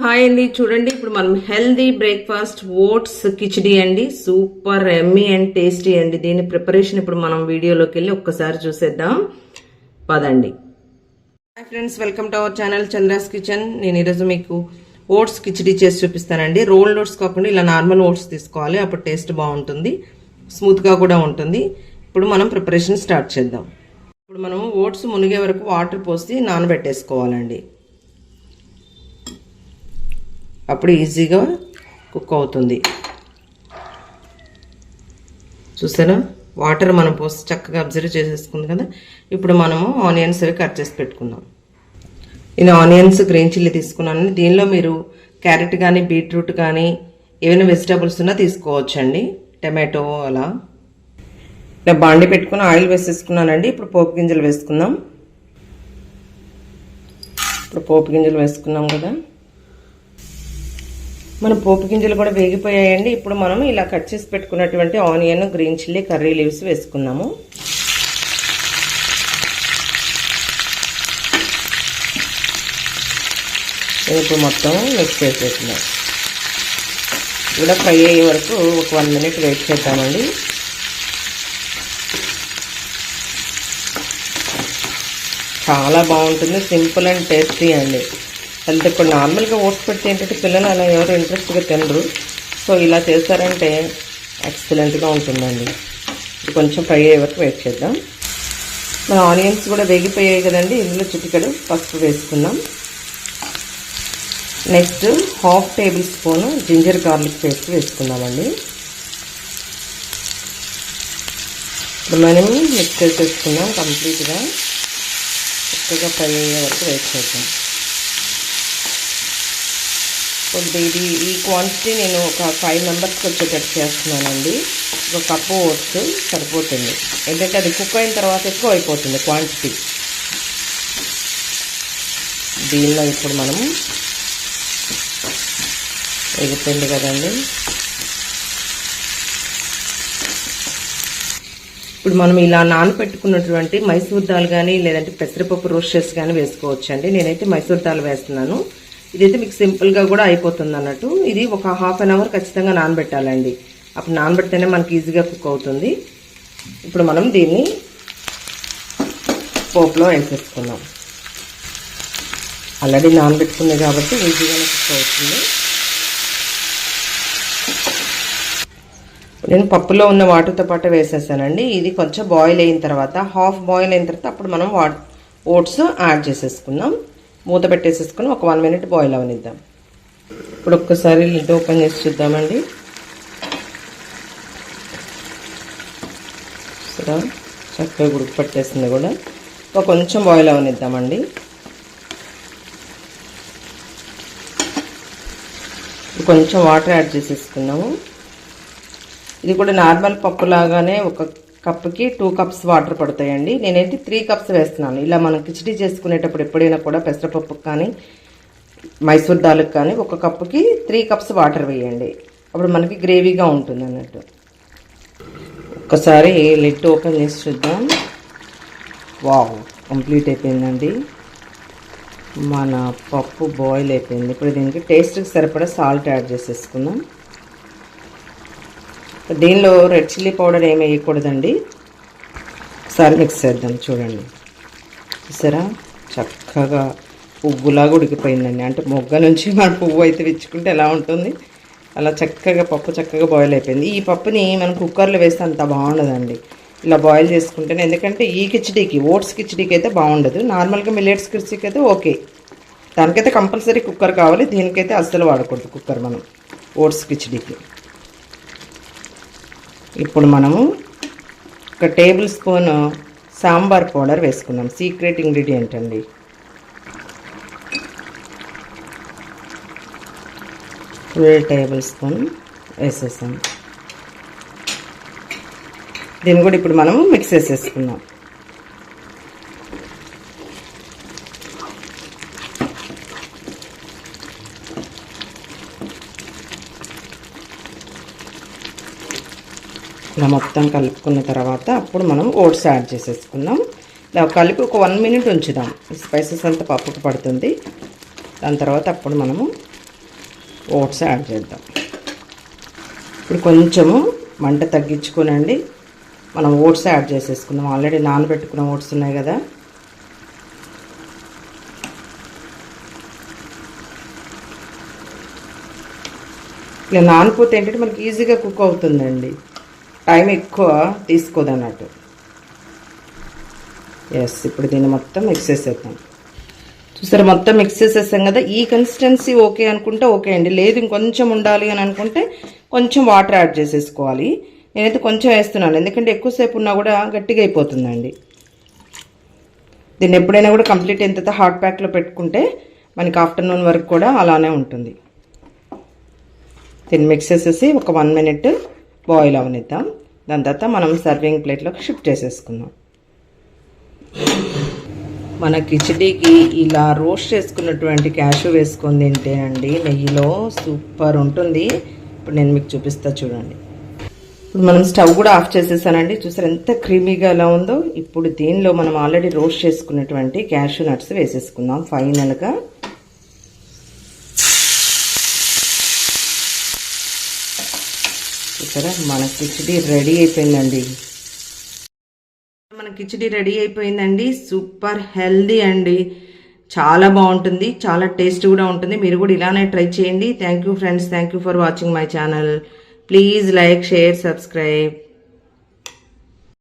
Hi అండి. చూడండి ఇప్పుడు మనం హెల్దీ బ్రేక్ఫాస్ట్ ఓట్స్ కిచిడి అండి. సూపర్ ఎమ్మీ అండ్ టేస్టీ అండి. దీని ప్రిపరేషన్ ఇప్పుడు మనం వీడియోలోకి వెళ్ళి ఒక్కసారి చూసేద్దాం. పదండి. Hi friends welcome to our channel Chandra's kitchen. నేను ఈరోజు మీకు ఓట్స్ కిచిడి చేసి చూపిస్తానండి. రోల్డ్ ఓట్స్ కాకుండా ఇలా నార్మల్ ఓట్స్ తీసుకోవాలి. అప్పుడు టేస్ట్ బాగుంటుంది. స్మూత్గా కూడా ఉంటుంది. ఇప్పుడు మనం ప్రిపరేషన్ స్టార్ట్ చేద్దాం. ఇప్పుడు మనం ఓట్స్ మునిగే వరకు వాటర్ పోసి నానబెట్టేసుకోవాలండి. అప్పుడు ఈజీగా కుక్ అవుతుంది. చూసారా? వాటర్ మనం పోసి చక్కగా అబ్జర్వ్ చేసేసుకుంది కదా? ఇప్పుడు మనము ఆనియన్స్ అవి కట్ చేసి పెట్టుకుందాం. నేను ఆనియన్స్ గ్రీన్ చిల్లీ తీసుకున్నాను. దీనిలో మీరు క్యారెట్ కానీ బీట్రూట్ కానీ ఏమైనా వెజిటబుల్స్ ఉన్నా తీసుకోవచ్చండి. టమాటో అలా. ఇలా బాండి పెట్టుకుని ఆయిల్ వేసేసుకున్నానండి. ఇప్పుడు పోపు గింజలు వేసుకుందాం. ఇప్పుడు పోపు గింజలు వేసుకున్నాం కదా? మన పోపు గింజలు కూడా వేగిపోయాయండి. ఇప్పుడు మనం ఇలా కట్ చేసి పెట్టుకున్నటువంటి onion green chilli curry leaves వేసుకున్నాము ఇప్పుడు మొత్తం మిక్స్ చేసేస్తున్నాం కూడా ఫ్రై అయ్యే వరకు ఒక వన్ మినిట్ వెయిట్ చేద్దామండి. చాలా బాగుంటుంది సింపుల్ అండ్ టేస్టీ అండి. అంటే ఇప్పుడు నార్మల్గా ఓట్స్ పెడితే ఏంటంటే పిల్లలు అలా ఎవరు ఇంట్రెస్ట్గా తినరు. సో ఇలా చేశారంటే ఎక్సలెంట్గా ఉంటుందండి. కొంచెం ఫ్రై అయ్యే వరకు వెయిట్ చేద్దాం. మన ఆనియన్స్ కూడా వేగిపోయాయి కదండి ఇందులో చిటికడు పసుపు వేసుకుందాం. Next half tablespoon ginger garlic paste వేసుకుందామండి. ఇప్పుడు మనం మిక్స్ చేసేసుకుందాం కంప్లీట్గా. చక్కగా ఫ్రై అయ్యే వరకు వెయిట్ చేద్దాం. కొద్ది ఇది ఈ క్వాంటిటీ నేను ఒక ఫైవ్ మెంబర్స్కి వచ్చేటట్టు చేస్తున్నానండి. ఒక కప్పు ఓట్స్ సరిపోతుంది. ఎందుకంటే అది కుక్ అయిన తర్వాత ఎక్కువ అయిపోతుంది క్వాంటిటీ దీనిలో ఇప్పుడు మనం ఎగుతుంది కదండి. ఇప్పుడు మనం ఇలా నానపెట్టుకున్నటువంటి మైసూర్ దాల్ కానీ లేదంటే పెసరపప్పు రోస్టెస్ కానీ వేసుకోవచ్చు అండి నేనైతే మైసూర్ దాల్ వేస్తున్నాను. ఇదైతే మీకు సింపుల్గా కూడా అయిపోతుంది అన్నట్టు ఇది ఒక హాఫ్ అన్ అవర్ ఖచ్చితంగా నానబెట్టాలండి. అప్పుడు నానబెడితేనే మనకి ఈజీగా కుక్ అవుతుంది. ఇప్పుడు మనం దీన్ని పోపులో వేసేసుకుందాం. ఆల్రెడీ నానబెట్టుకుంది కాబట్టి ఈజీగానే కుక్ అవుతుంది. నేను పప్పులో ఉన్న వాటర్తో పాటు వేసేసానండి. ఇది కొంచెం బాయిల్ అయిన తర్వాత హాఫ్ బాయిల్ అయిన తర్వాత అప్పుడు మనం వాట్ ఓట్స్ యాడ్ చేసేసుకుందాం. మూత పెట్టేసేసుకుని ఒక వన్ మినిట్ బాయిల్ అవనిద్దాం. ఇప్పుడు ఒక్కసారి లిడ్ ఓపెన్ చేసి చూద్దామండి. చక్కగా గుడికి పట్టేసింది కూడా. ఒక కొంచెం బాయిల్ అవనిద్దామండి. కొంచెం వాటర్ యాడ్ చేసేసుకున్నాము. ఇది కూడా నార్మల్ పప్పు లాగానే ఒక కప్కి టూ కప్స్ వాటర్ పడతాయండి. నేనైతే త్రీ కప్స్ వేస్తున్నాను. ఇలా మనం కిచడీ చేసుకునేటప్పుడు ఎప్పుడైనా కూడా పెసరపప్పుకి కానీ మైసూర్ దాల్కి కానీ ఒక కప్పుకి త్రీ కప్స్ వాటర్ వేయండి. అప్పుడు మనకి గ్రేవీగా ఉంటుంది అన్నట్టు. ఒక్కసారి లిట్ ఓపెన్ చేసి చూద్దాం. వావ్ కంప్లీట్ అయిపోయిందండి. మన పప్పు బాయిల్ అయిపోయింది. ఇప్పుడు దీనికి టేస్ట్కి సరిపడా సాల్ట్ యాడ్ చేసేసుకుందాం. దీనిలో రెడ్ చిల్లీ పౌడర్ ఏమి వేయకూడదండి. ఒకసారి మిక్స్ చేద్దాం చూడండి. చూసారా? చక్కగా పువ్వులాగా ఉడికిపోయిందండి. అంటే మొగ్గ నుంచి మన పువ్వు అయితే విచ్చుకుంటే ఎలా ఉంటుంది? అలా చక్కగా పప్పు చక్కగా బాయిల్ అయిపోయింది. ఈ పప్పుని మనం కుక్కర్లో వేస్తే అంత బాగుండదండి. ఇలా బాయిల్ చేసుకుంటేనే ఎందుకంటే ఈ కిచడీకి ఓట్స్ కిచడీకి అయితే బాగుండదు. నార్మల్గా మిల్లెట్స్ కిచడీకి అయితే ఓకే. దానికైతే కంపల్సరీ కుక్కర్ కావాలి. దీనికైతే అస్సలు వాడకూడదు కుక్కర్ మనం ఓట్స్ కిచడీకి. ఇప్పుడు మనము ఒక టేబుల్ స్పూన్ సాంబార్ పౌడర్ వేసుకుందాం. సీక్రెట్ ఇంగ్రీడియంట్ అండి. ఫుల్ టేబుల్ స్పూన్ వేసేసాం. దీన్ని కూడా ఇప్పుడు మనము మిక్స్ చేసేసుకుందాం. ఇలా మొత్తం కలుపుకున్న తర్వాత అప్పుడు మనం ఓట్స్ యాడ్ చేసేసుకుందాం. ఇలా కలిపి ఒక వన్ మినిట్ ఉంచుదాం. స్పైసెస్ అంతా పప్పుకు పడుతుంది. దాని తర్వాత అప్పుడు మనము ఓట్స్ యాడ్ చేద్దాం. ఇప్పుడు కొంచెము మంట తగ్గించుకోనండి. మనం ఓట్స్ యాడ్ చేసేసుకుందాం. ఆల్రెడీ నానబెట్టుకున్న ఓట్స్ ఉన్నాయి కదా. ఇలా నానిపోతే ఏంటంటే మనకి ఈజీగా కుక్ అవుతుందండి. టైం ఎక్కువ తీసుకోదు అన్నట్టు ఎస్ ఇప్పుడు దీన్ని మొత్తం మిక్స్ చేసేద్దాం. చూసారు మొత్తం మిక్స్ చేసేసాం కదా? ఈ కన్సిస్టెన్సీ ఓకే అనుకుంటే ఓకే అండి. లేదు ఇంకొంచెం ఉండాలి అని అనుకుంటే కొంచెం వాటర్ యాడ్ చేసేసుకోవాలి. నేనైతే కొంచెం వేస్తున్నాను. ఎందుకంటే ఎక్కువసేపు ఉన్నా కూడా గట్టిగా అయిపోతుందండి. దీన్ని ఎప్పుడైనా కూడా కంప్లీట్ ఎంత హాట్ ప్యాక్లో పెట్టుకుంటే మనకి ఆఫ్టర్నూన్ వరకు కూడా అలానే ఉంటుంది. దీన్ని మిక్స్ చేసేసి ఒక వన్ మినిట్ బాయిల్ అవనిద్దాం. దాని తర్వాత మనం సర్వింగ్ ప్లేట్లోకి షిఫ్ట్ చేసేసుకుందాం. మన కిచడీకి ఇలా రోస్ట్ చేసుకున్నటువంటి క్యాషు వేసుకొని తింటేనండి నెయ్యిలో సూపర్ ఉంటుంది. ఇప్పుడు నేను మీకు చూపిస్తా చూడండి. ఇప్పుడు మనం స్టవ్ కూడా ఆఫ్ చేసేసానండి. చూసారు ఎంత క్రీమీగా ఎలా ఉందో. ఇప్పుడు దీనిలో మనం ఆల్రెడీ రోస్ట్ చేసుకున్నటువంటి క్యాషు నట్స్ వేసేసుకుందాం. ఫైనల్గా చూసారా మన కిచడీ రెడీ అయిపోయిందండి. మన కిచడీ రెడీ అయిపోయిందండి. సూపర్ హెల్దీ అండి. చాలా బాగుంటుంది. చాలా టేస్ట్ కూడా ఉంటుంది. మీరు కూడా ఇలానే ట్రై చేయండి. Thank you friends thank you for watching my channel please like share subscribe